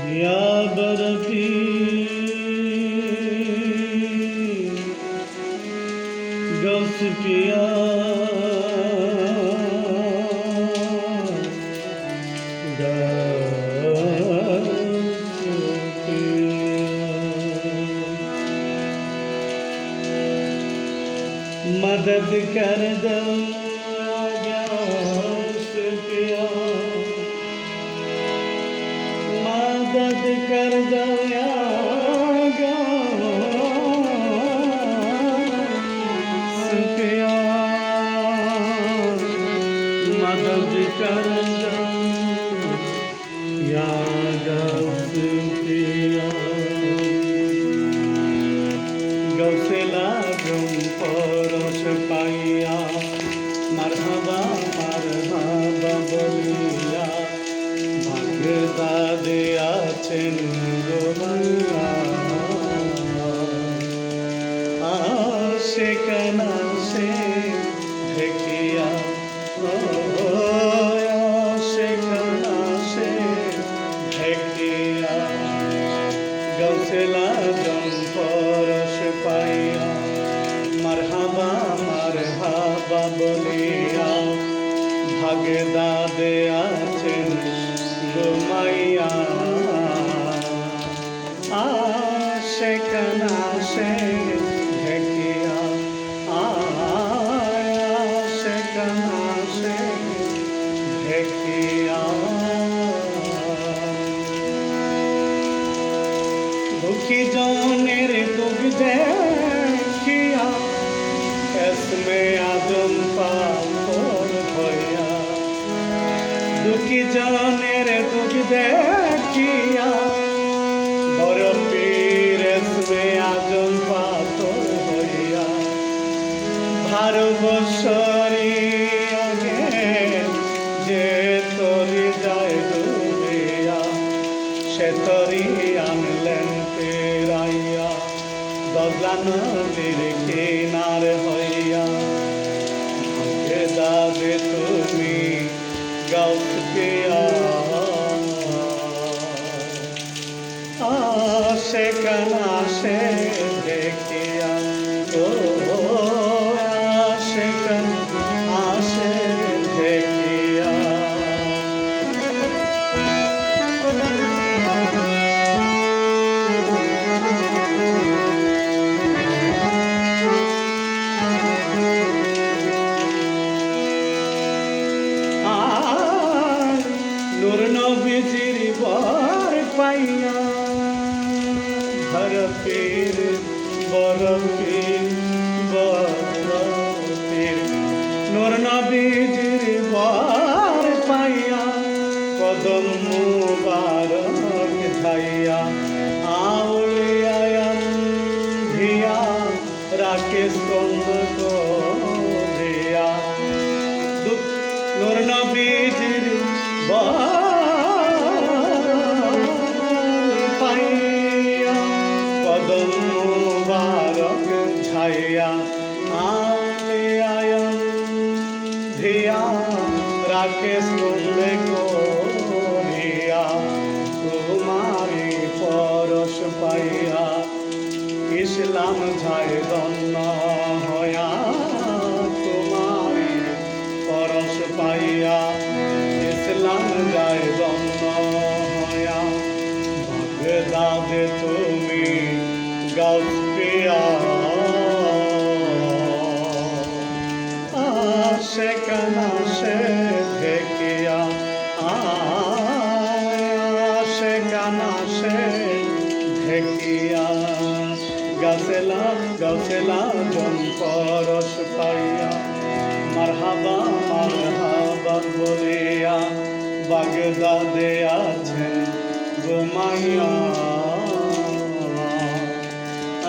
يا برفي قصف يا मदद कर दो Oh. জম পরশ পাইয়া মারহাবা মারহাবা বলিয়া ভাগে দা আছেন দুঃখী জনের দুঃখ দেখিয়া, এসমে আদম পাপর ভয়া দুঃখী জনের দুঃখ দেখিয়া বড় পীর এসমে আদম পাপর হইয়া ভারবর্ষরি নদীর কিনার হইয়া ভাগ্যে দাদে তুমি গাউপিয়া আসে নবীজির বর পাইয়া ঘর পীর বর পীর বর পীর নূর নবীজির বর পাইয়া, কদম মুবারক ধাইয়া আউলিয়া ধিয়া রাকেশ কন্দ দিয়া নূর নবীজির পাইয়া ধিয়া রাকেশ কুন্দে করিয়া তোমারি পরশ পাইয়া, ইসলাম যায় দন্ন হয়া তোমারি পরশ পাইয়া, ইসলাম যায় দন্ন হয়া ভাগ্যদাদে তুমি গাউপিয়া কানাশে ঢেকিয়া, গাছেলা গাছেলা জন পরশ পাইয়া, মারহাবা মারহাবা বলিয়া বাগদাদে আছেন ঘুমাইয়া।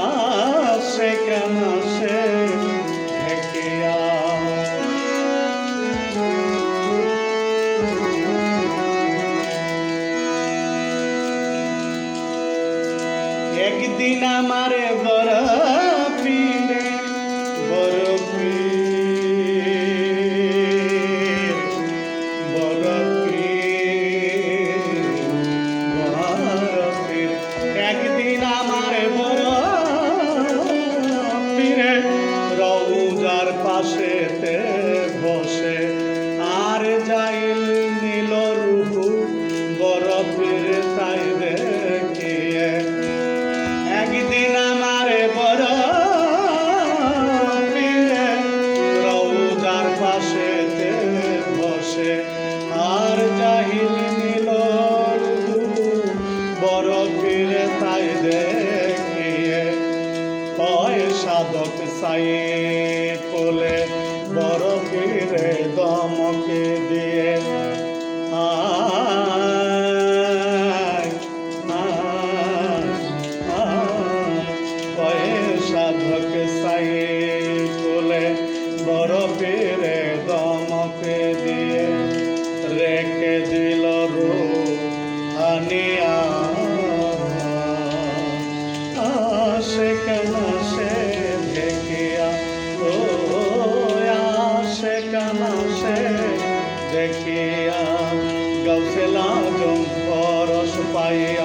আসে কানাসে ঢেকিয়া দিন আমার বড় পিলে বড় একদিন আমার বড় রৌজার পাশেতে 在 আসে দেখিয়া গাউসেলা জম পরশ পাইয়া